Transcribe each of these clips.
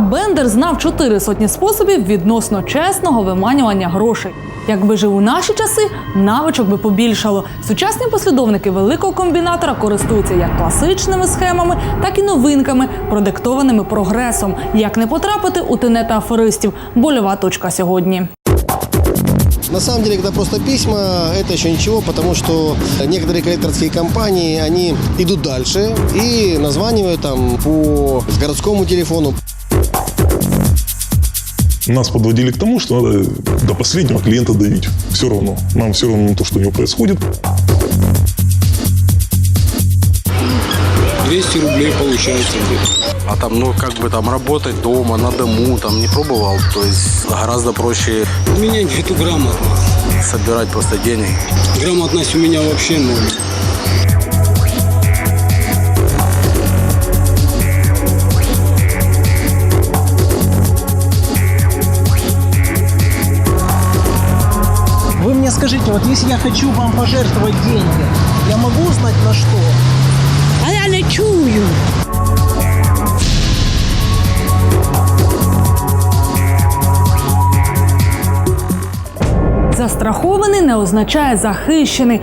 Бендер знав чотири сотні способів відносно чесного виманювання грошей. Якби жив у наші часи, навичок би побільшало. Сучасні послідовники великого комбінатора користуються як класичними схемами, так і новинками, продиктованими прогресом. Як не потрапити у тенета аферистів? Больова точка сьогодні. На самом деле, когда просто письма, это еще ничего, потому что некоторые коллекторские компании, они идут дальше и названивают там по городскому телефону. Нас подводили к тому, что надо до последнего клиента давить. Все равно. Нам все равно на то, что у него происходит. 200 рублей получается где-то. А там, ну, как бы там работать дома, на дому, там не пробовал. То есть гораздо проще У меня нету грамотности. собирать просто денег. Грамотность у меня вообще ноль. Скажите, вот если я хочу вам пожертвовать деньги, я могу узнать на что? А я не чую. Застрахований не означає захищений.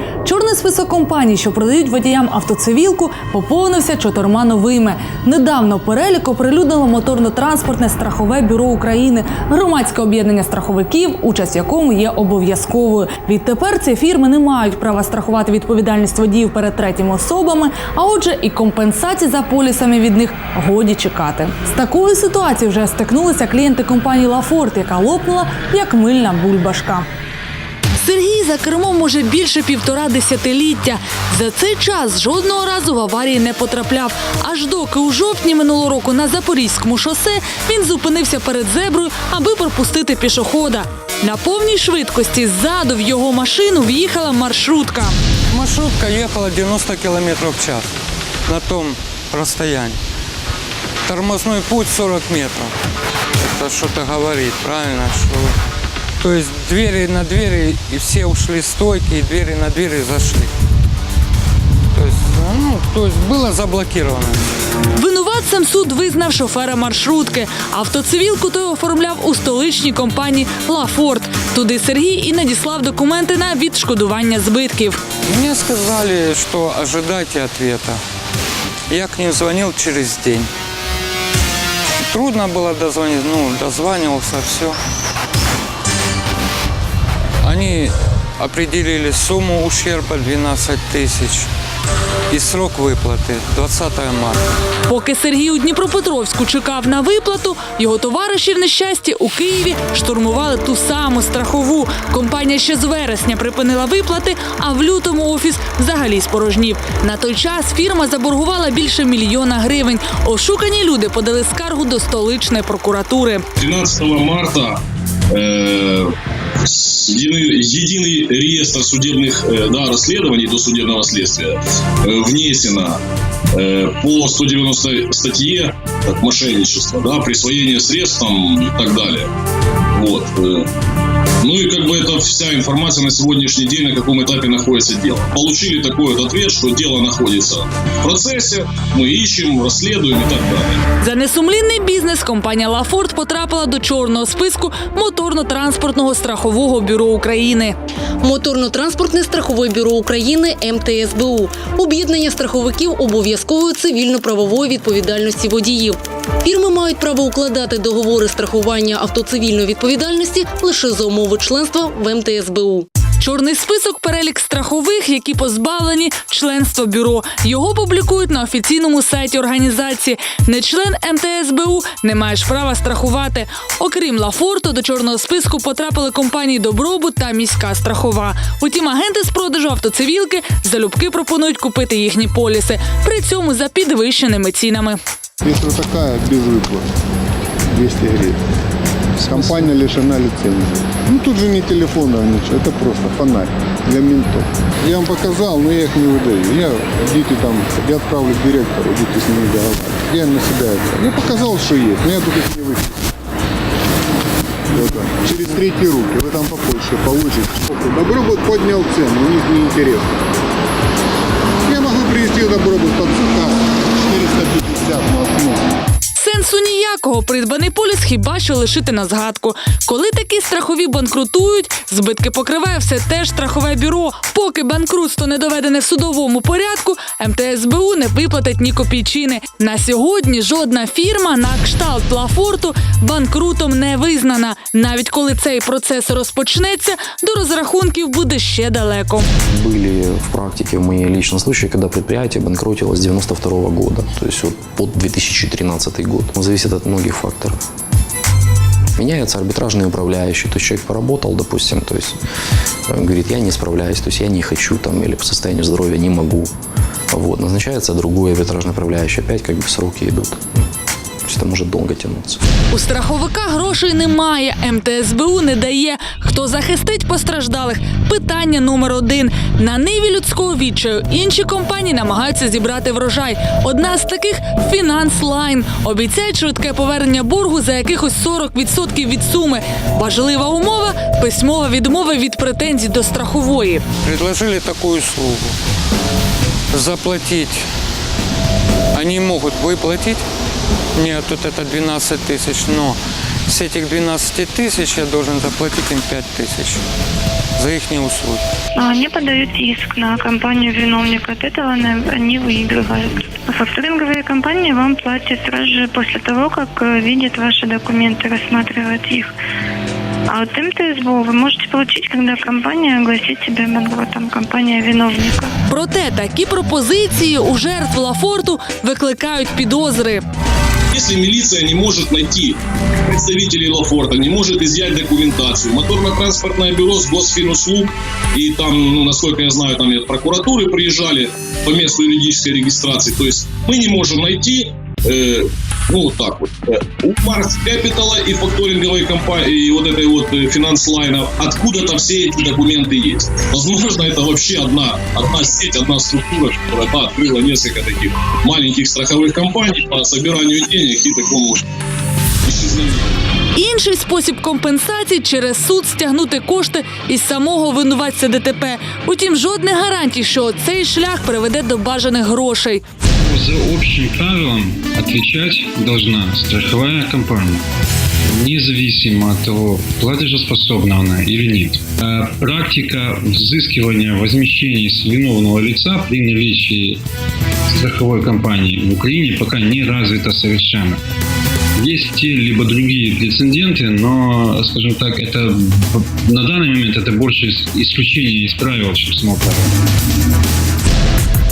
Список компаній, що продають водіям автоцивілку, поповнився чотирма новими. Недавно перелік оприлюднило моторно-транспортне страхове бюро України, громадське об'єднання страховиків, участь якому є обов'язковою. Відтепер ці фірми не мають права страхувати відповідальність водіїв перед третіми особами, а отже, і компенсації за полісами від них годі чекати. З такою ситуацією вже стикнулися клієнти компанії Лафорт, яка лопнула як мильна бульбашка. Сергій за кермом уже більше півтора десятиліття. За цей час жодного разу в аварії не потрапляв. Аж доки у жовтні минулого року на Запорізькому шосе він зупинився перед зеброю, аби пропустити пішохода. На повній швидкості ззаду в його машину в'їхала маршрутка. Маршрутка ехала 90 км в час на том расстоянии. Тормозной путь 40 метров. Это что-то говорит, правильно? Что... То есть двери на двери, и все ушли стойки, и двери на двери зашли. То есть, ну, то есть было заблокировано. Винуватцем суд визнав шофера маршрутки. Автоцивілку той оформляв у столичній компанії Лафорт. Туди Сергій і надіслав документи на відшкодування збитків. Мне сказали, что ожидайте ответа. Я к ним звонил через день. Трудно было дозвонить, ну, дозванивался, все. Они определили сумму ущерба 12 тысяч и срок выплаты 20 марта. Поки Сергій у Дніпропетровську чекав на виплату, його товариші в нещасті у Києві штурмували ту саму страхову. Компанія ще з вересня припинила виплати, а в лютому офіс взагалі спорожнів. На той час фірма заборгувала більше мільйона гривень. Ошукані люди подали скаргу до столичної прокуратури. 13 марта э, с- единый, единый реестр судебных э, да, расследований до судебного следствия э, внесено э, по 190 статье как мошенничество, да, присвоение средств там, и так далее. Вот. э. Ну и как бы это вся информация на сегодняшний день, на каком этапе находится дело. Получили такой вот ответ, что дело находится в процессе, мы ищем, расследуем и так далее. За несумлінний бізнес компанія Лафорт потрапила до чорного списку моторно-транспортного страхового бюро України. Моторно-транспортне страхове бюро України МТСБУ об'єднання страховиків обов'язкової цивільно-правової відповідальності водіїв. Фірми мають право укладати договори страхування автоцивільної відповідальності лише за умови членства в МТСБУ. Чорний список перелік страхових, які позбавлені членства бюро. Його публікують на офіційному сайті організації. Не член МТСБУ не маєш права страхувати. Окрім Лафорту, до чорного списку потрапили компанії Добробут та міська страхова. Утім, агенти з продажу автоцивілки залюбки пропонують купити їхні поліси, при цьому за підвищеними цінами. Если вот такая без выплат, 200 гривен. Компания лишена лицензии. Ну тут же не телефонов, ничего, это просто фонарь для ментов. Я вам показал, но я их не выдаю. Я, идите там, я отправлю директору, идите с ними договариваться. Я на себя это. Я показал, что есть, но я тут их не вычислил. Вот так. Через третьи руки, вы там по почте получите. Добробут поднял цену, у них неинтересно. Я могу привезти Добробут под заказ 450 на основу. Сенс Сенсу ніякого придбаний поліс хіба що лишити на згадку. Коли такі страхові банкрутують, збитки покриває все те ж страхове бюро. Поки банкрутство не доведене в судовому порядку, МТСБУ не виплатить ні копійчини. На сьогодні жодна фірма на кшталт Лафорту банкрутом не визнана. Навіть коли цей процес розпочнеться, до розрахунків буде ще далеко. Были в практике мои личные случаи, когда предприятие банкротилось с 92 года, то есть вот под 2013 год. Зависит от многих факторов. Меняется арбитражный управляющий, то есть человек поработал, допустим, то есть э, говорит, я не справляюсь, то есть я не хочу там или по состоянию здоровья не могу. Вот, назначается другой арбитражный управляющий, опять как бы сроки идут. То это может долго тянуться. У страховика грошей немає. МТСБУ не дає. Хто захистить постраждалих? Питання номер один. На ниві людського відчаю інші компанії намагаються зібрати врожай. Одна з таких Фінанслайн. Обіцяють швидке повернення боргу за якихось 40% від суми. Важлива умова письмова відмова від претензій до страхової. Предложили такую услугу. Заплатить. Они могут выплатить. Нет, тут это 12 тысяч, но с этих 12 тысяч я должен заплатить им 5 тысяч за их услуги. Они подают иск на компанию виновника. От этого они они выигрывают. Факторинговые компании вам платят сразу же после того, как э, видят ваши документы, рассматривают их. А вот МТСБУ вы можете получить, когда компания огласит себя банкротом, компания виновника. Проте такі пропозиції у жертв Лафорту викликають підозри. Если милиция не может найти представителей Лафорта, не может изъять документацию, моторно-транспортное бюро с госфинуслуг, и там, ну, насколько я знаю, там и от прокуратуры приезжали по месту юридической регистрации, то есть мы не можем найти э, ну, вот так вот. э, У Марс Капитала и факторинговой компании, и вот этой вот э, финанслайна, откуда-то все эти документы есть. Возможно, это вообще одна, одна сеть, одна структура, которая да, открыла несколько таких маленьких страховых компаний по собиранию денег и такому исчезновению. Інший спосіб компенсації через суд стягнути кошти із самого винуватця ДТП. Утім, жодних гарантій, що цей шлях приведе до бажаних грошей. За общим правилом отвечать должна страховая компания, независимо от того, платежеспособна она или нет. А Практика взыскивания возмещений с виновного лица при наличии страховой компании в Украине пока не развита совершенно. Есть те либо другие прецеденты, но, скажем так, это на данный момент это больше исключение из правил, чем само правило.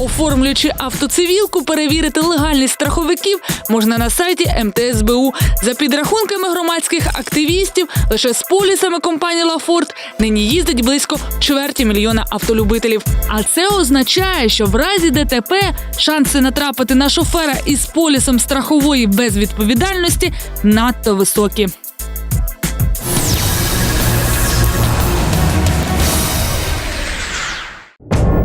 Оформлюючи автоцивілку, перевірити легальність страховиків можна на сайті МТСБУ. За підрахунками громадських активістів, лише з полісами компанії Лафорт нині їздить близько чверті мільйона автолюбителів. А це означає, що в разі ДТП шанси натрапити на шофера із полісом страхової безвідповідальності надто високі.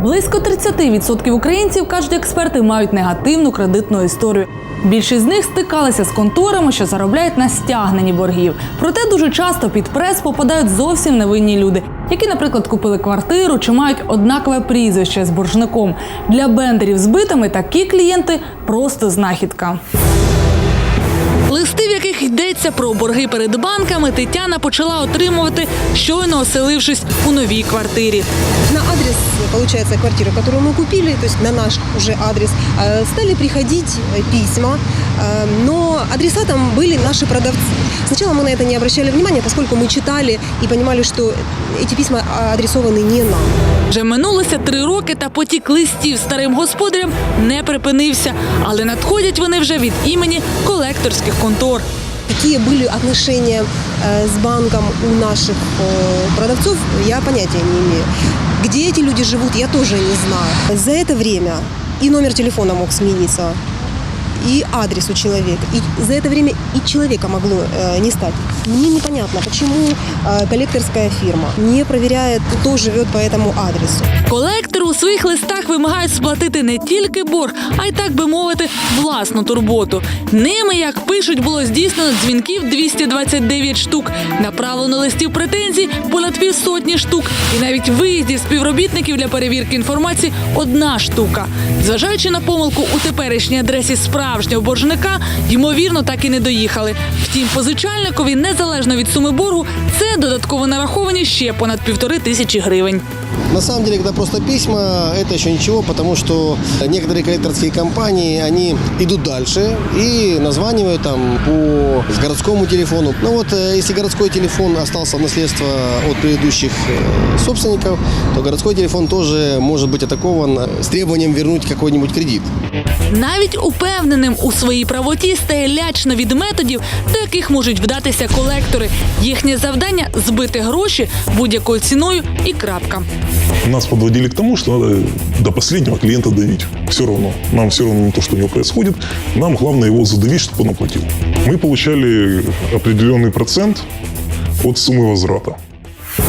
Близько 30% українців, кажуть експерти, мають негативну кредитну історію. Більшість з них стикалися з конторами, що заробляють на стягненні боргів. Проте дуже часто під прес попадають зовсім невинні люди, які, наприклад, купили квартиру чи мають однакове прізвище з боржником. Для бендерів з битами такі клієнти просто знахідка. Листи, в яких йдеться про борги перед банками, Тетяна почала отримувати, щойно оселившись у новій квартирі. На адрес, получается, квартиры, которую мы купили, то есть на наш уже адрес, э, стали приходить э, письма, э, но адресатом были наши продавцы. Сначала мы на это не обращали внимания, поскольку мы читали и понимали, что эти письма адресованы не нам. Вже минулося три роки, та потік листів старим господарям не припинився, але надходять вони вже від імені колекторських контор. Какие были отношения э, с банком у наших э, продавцов, я понятия не имею. Где эти люди живут, я тоже не знаю. За это время и номер телефона мог смениться, и адрес у человека. И за это время и человека могло э, не стать. Мне непонятно, почему э, коллекторская фирма не проверяет, кто живет по этому адресу. Колектори у своїх листах вимагають сплатити не тільки борг, а й так би мовити, власну турботу. Ними, як пишуть, було здійснено дзвінків 229 штук, направлено листів претензій понад півсотні штук, і навіть виїздів співробітників для перевірки інформації одна штука. Зважаючи на помилку у теперішній адресі справи справжнього боржника, ймовірно, так і не доїхали. Втім, позичальникові, незалежно від суми боргу, це додатково нараховані ще понад півтори тисячі гривень. На самом деле, когда просто письма, это еще ничего, потому что некоторые коллекторские компании, они идут дальше и названивают там по городскому телефону. Ну вот, э, если городской телефон остался в наследство от предыдущих э, собственников, то городской телефон тоже может быть атакован с требованием вернуть какой-нибудь кредит. Навіть упевненим у своїй правоті стає лячно від методів, до яких можуть вдатися колектори. Їхнє завдання збити гроші будь-якою ціною і крапка. Нас подводили к тому, что надо до последнего клиента давить. Все равно. Нам все равно на то, что у него происходит. Нам главное его задавить, чтобы он оплатил. Мы получали определенный процент от суммы возврата.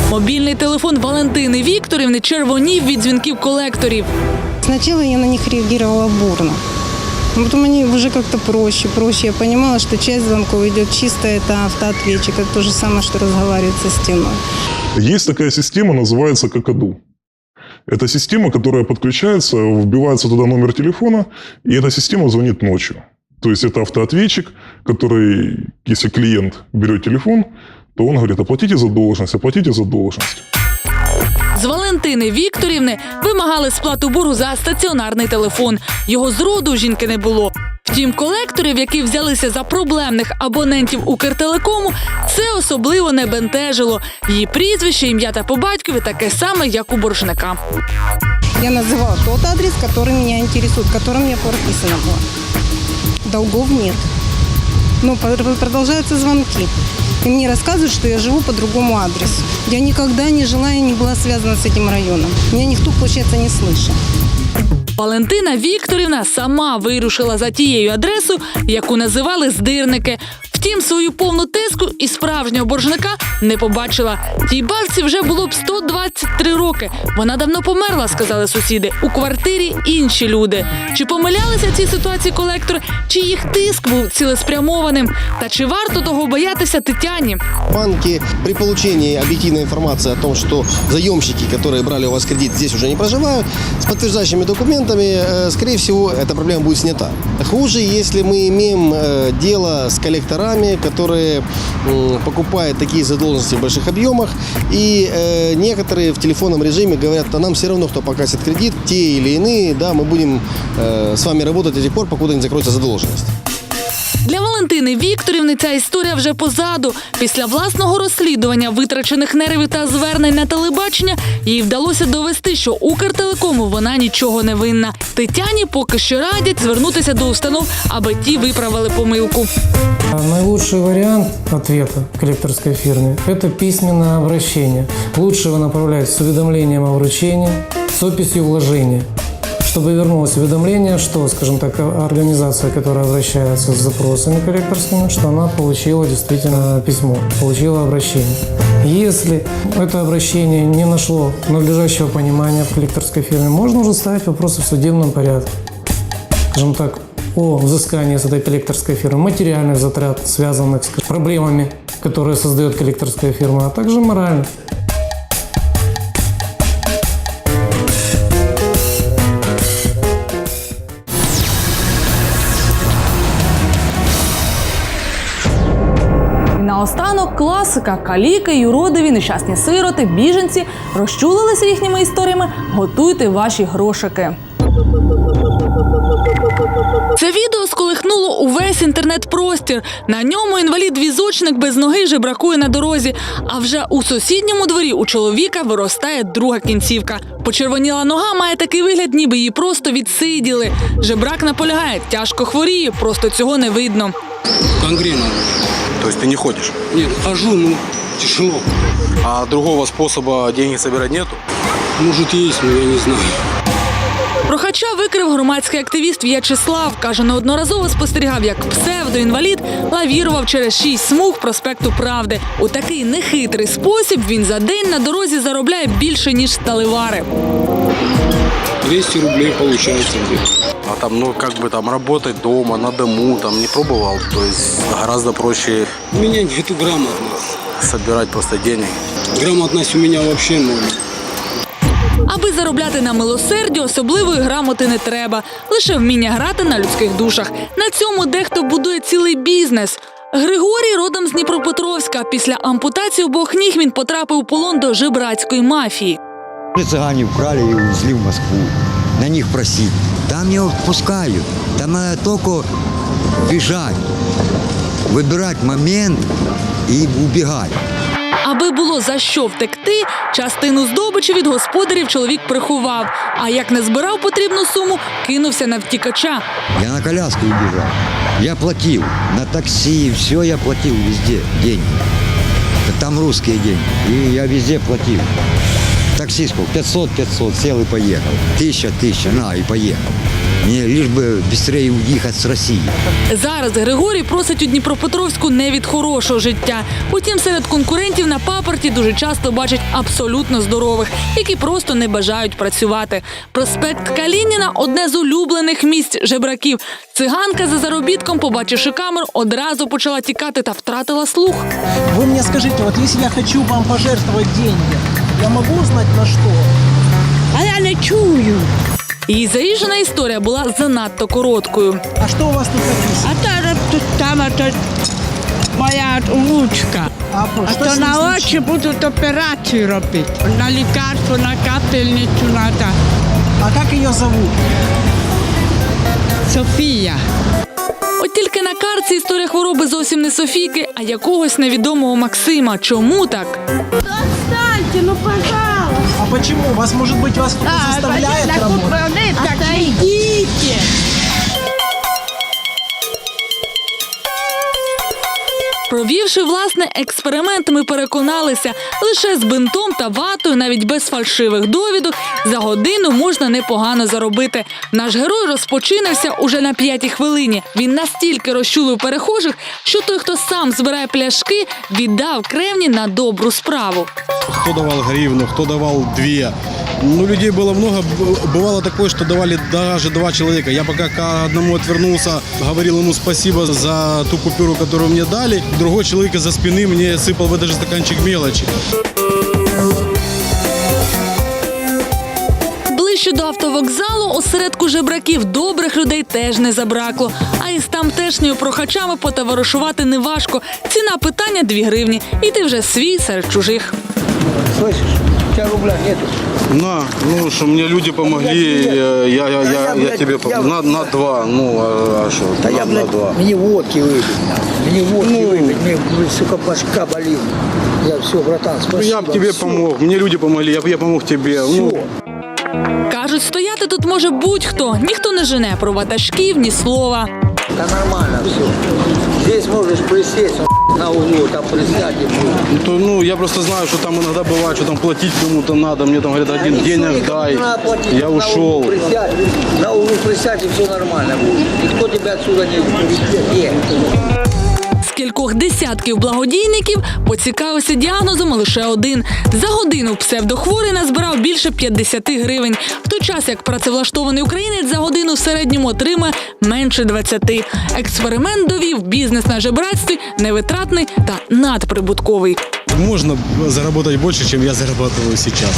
Мобільний телефон Валентини Вікторівни червонів від дзвінків колекторів. Сначала я на них реагировала бурно. Но Потом они уже как-то проще, проще. Я понимала, что часть звонков идет чисто, это автоответчик. Это то же самое, что разговаривать со стеной. Есть такая система, называется Какаду. Это система, которая подключается, вбивается туда номер телефона, и эта система звонит ночью. То есть это автоответчик, который, если клиент берет телефон, то он говорит, оплатите задолженность, оплатите задолженность. З Валентини Вікторівни вимагали сплату боргу за стаціонарний телефон. Його зроду у жінки не було. Втім, колекторів, які взялися за проблемних абонентів Укртелекому, це особливо не бентежило. Її прізвище, ім'я та по батькові таке саме, як у боржника. Я называла тот адрес, который меня интересует, который мне прописано было. Долгов нет. Но пр- продолжаются звонки. И мне рассказывают, что я живу по другому адресу. Я никогда не жила и не была связана с этим районом. Меня никто, получается, не слышал. Валентина Вікторівна сама вирушила за тією адресою, яку називали здирники. Втім, свою повну тиску і справжнього боржника не побачила. Тій бабці вже було б 123 роки. Вона давно померла, сказали сусіди. У квартирі інші люди. Чи помилялися в цій ситуації колектори, чи їх тиск був цілеспрямованим? Та чи варто того боятися Тетяні? Банки при получении объективной информации о том, что заемщики, которые брали у вас кредит, здесь уже не проживают, с подтверждающими документами, э, скорее всего, эта проблема будет снята. Хуже, если мы имеем э, дело с коллекторами, которые м, покупают такие задолженности в больших объемах, и э, некоторые в телефонном режиме говорят, а нам все равно, кто погасит кредит, те или иные, да, мы будем э, с вами работать до тех пор, покуда не закроется задолженность. Валентини Вікторівни ця історія вже позаду. Після власного розслідування витрачених нервів та звернень на телебачення їй вдалося довести, що Укртелекому вона нічого не винна. Тетяні поки що радять звернутися до установ, аби ті виправили помилку. Наилучший вариант ответа коллекторской фирме – это письменное обращение. Лучше его направлять с уведомлением о вручении, с описью вложения, чтобы вернулось уведомление, что, скажем так, организация, которая обращается с запросами коллекторскими, что она получила действительно письмо, получила обращение. Если это обращение не нашло надлежащего понимания в коллекторской фирме, можно уже ставить вопросы в судебном порядке. Скажем так, о взыскании с этой коллекторской фирмы материальных затрат, связанных с проблемами, которые создает коллекторская фирма, а также моральных. Наостанок класика каліки, юродиві, нещасні сироти, біженці розчулилися їхніми історіями. Готуйте ваші грошики. Це відео сколихнуло увесь інтернет-простір. На ньому інвалід-візочник без ноги жебракує на дорозі. А вже у сусідньому дворі у чоловіка виростає друга кінцівка. Почервоніла нога має такий вигляд, ніби її просто відсиділи. Жебрак наполягає, тяжко хворіє, просто цього не видно. Гангрена. Тобто ти не ходиш? Ні, хожу, ну, тяжело. А другого способу деньги збирати нету? Может, є, але я не знаю. Прохача викрив громадський активіст В'ячеслав. Каже, неодноразово спостерігав, як псевдоінвалід лавірував через шість смуг проспекту Правди. У такий нехитрий спосіб він за день на дорозі заробляє більше ніж сталевари. 200 рублей получается. А там, ну, как бы там работать дома, на дому, там не пробовал. То есть гораздо проще У меня нету грамотности. собирать просто денег. Грамотность у меня вообще ноль. Аби заробляти на милосерді, особливої грамоти не треба, лише вміння грати на людських душах. На цьому дехто будує цілий бізнес. Григорій родом з Дніпропетровська. Після ампутації обох ніг він потрапив у полон до жебрацької мафії. Цыгане украли и увезли в Москву. На них просить. Там не отпускают. Там надо только бежать. Выбирать момент и убегать. Було за що втекти, частину здобичі від господарів чоловік приховав. А як не збирав потрібну суму, кинувся на втікача. Я на коляску убежал. Я платил. На такси, все я платил везде деньги. Там русские деньги. И я везде платил. Таксистку 500-500, сел и поехал. Тысяча, тысяча, на и поехал. Мне лишь бы быстрее уехать с России. Зараз Григорій просить у Дніпропетровську не від хорошого життя. Утім, серед конкурентів на папорті дуже часто бачать абсолютно здорових, які просто не бажають працювати. Проспект Калініна одне з улюблених місць жебраків. Циганка за заробітком, побачивши камеру, одразу почала тікати та втратила слух. Вы мне скажите, вот если я хочу вам пожертвовать деньги, я могу узнать на что? А я не чую. Її заїжджена історія була занадто короткою. А что у вас тут написано? А то тут там ото моя внучка. А, А что то на очі будуть операцію робити. На лікарство, на капельницю треба. А как ее зовут? Софія. От тільки на карці історія хвороби зовсім не Софійки, а якогось невідомого Максима. Чому так? Отстаньте, ну пожалуйста. Почему? Вас, может быть, вас кто-то заставляет работать? Отойдите. Провівши власне експеримент, ми переконалися, лише з бинтом та ватою, навіть без фальшивих довідок, за годину можна непогано заробити. Наш герой розпочинався уже на п'ятій хвилині. Він настільки розчулив перехожих, що той, хто сам збирає пляшки, віддав кревні на добру справу. Кто давал гривну, кто давал две. Ну, людей было много. Б- Бывало такое, что давали даже два человека. Я пока одному отвернулся, говорил ему спасибо за ту купюру, которую мне дали Другой человек из-за спины мне сыпал в этот же стаканчик мелочи. Ближче до автовокзалу осередку жебраків добрих людей теж не забракло. А із тамтешніми прохачами потоваришувати неважко. Ціна питання 2 гривні. І ти вже свій серед чужих. Слышишь? У тебя рубля нету. На, ну что, мне люди помогли, э, я, я, я, я тебе пом- на, на два, ну а что, на, на два. Мне водки выпить надо. Мне водки Ну. выпить. Мне, блин, сука, башка болит. Я все, братан, Ну, спасибо. я бы тебе Всё. помог, мне люди помогли, я, б- я помог тебе. Ну, Кажуть, стояти тут може будь-хто. Ніхто не жене про ватажків, ні слова. Да нормально все. Здесь можешь присесть он, на углу, там будет. Ну, то, ну, я просто знаю, что там иногда бывает, что там платить кому-то надо. Мне там говорят, один денег дай. платить. Я На углу ушел. присядь, на углу присядь, и все нормально будет. Никто тебя отсюда не уведет. Кількох десятків благодійників поцікавився діагнозом лише один. За годину псевдохворий назбирав більше 50 гривень. В той час як працевлаштований українець за годину в середньому отримає менше 20. Експеримент довів бізнес на жебратстві невитратний та надприбутковий. Можно заработать больше, чем я зарабатываю сейчас.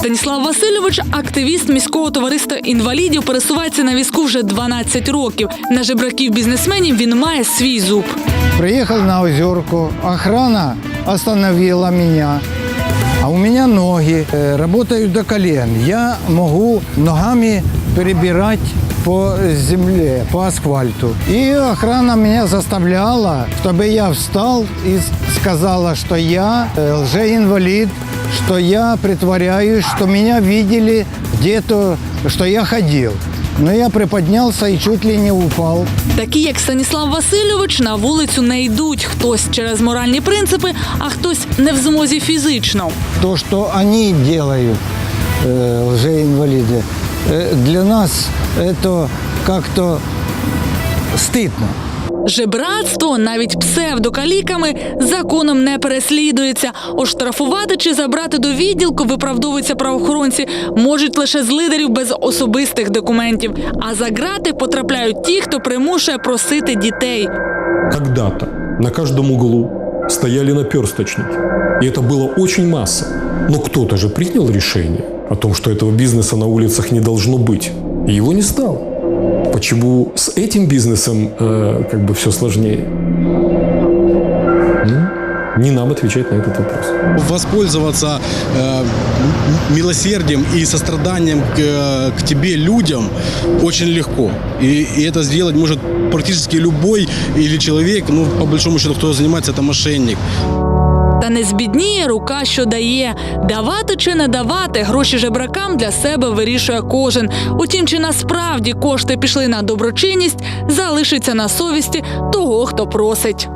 Станіслав Васильович, активіст міського товариства інвалідів, пересувається на візку вже 12 років. На жебраків бізнесменів він має свій зуб. Приехал на озерку, охрана остановила меня, а у меня ноги э, работают до колен. Я могу ногами перебирать по земле, по асфальту. И охрана меня заставляла, чтобы я встал и с- сказала, что я э, лжеинвалид, что я притворяюсь, что меня видели где-то, что я ходил. Но я приподнялся и чуть ли не упал. Такі, як Станіслав Васильович, на вулицю не йдуть. Хтось через моральні принципи, а хтось не в змозі фізично. то, что они делают, э, лжеинвалиды, э, для нас это как-то стыдно. Жебратство навіть псевдокаліками законом не переслідується. Оштрафувати чи забрати до відділку виправдовуються правоохоронці можуть лише з лидерів без особистих документів. А за грати потрапляють ті, хто примушує просити дітей. Когда-то на каждом углу стояли наперсточники. И это было очень масса. Но кто-то же принял решение о том, что этого бизнеса на улицах не должно быть. И его не стало. Почему с этим бизнесом э, как бы все сложнее? Ну, не нам отвечать на этот вопрос. Воспользоваться э, милосердием и состраданием к, э, к тебе, людям, очень легко. И, и это сделать может практически любой или человек, ну, по большому счету, кто занимается, это мошенник. Та не збідніє рука, що дає. Давати чи не давати гроші жебракам для себе вирішує кожен. Утім, чи насправді кошти пішли на доброчинність, залишиться на совісті того, хто просить.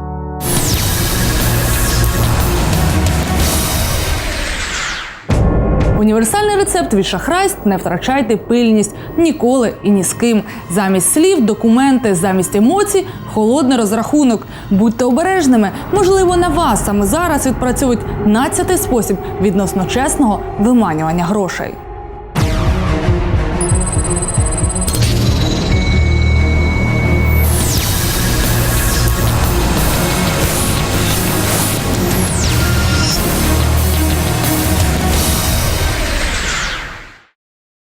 Універсальний рецепт від шахрайств не втрачайте пильність ніколи і ні з ким. Замість слів, документи, замість емоцій холодний розрахунок. Будьте обережними. Можливо, на вас саме зараз відпрацьовують надцятий спосіб відносно чесного виманювання грошей.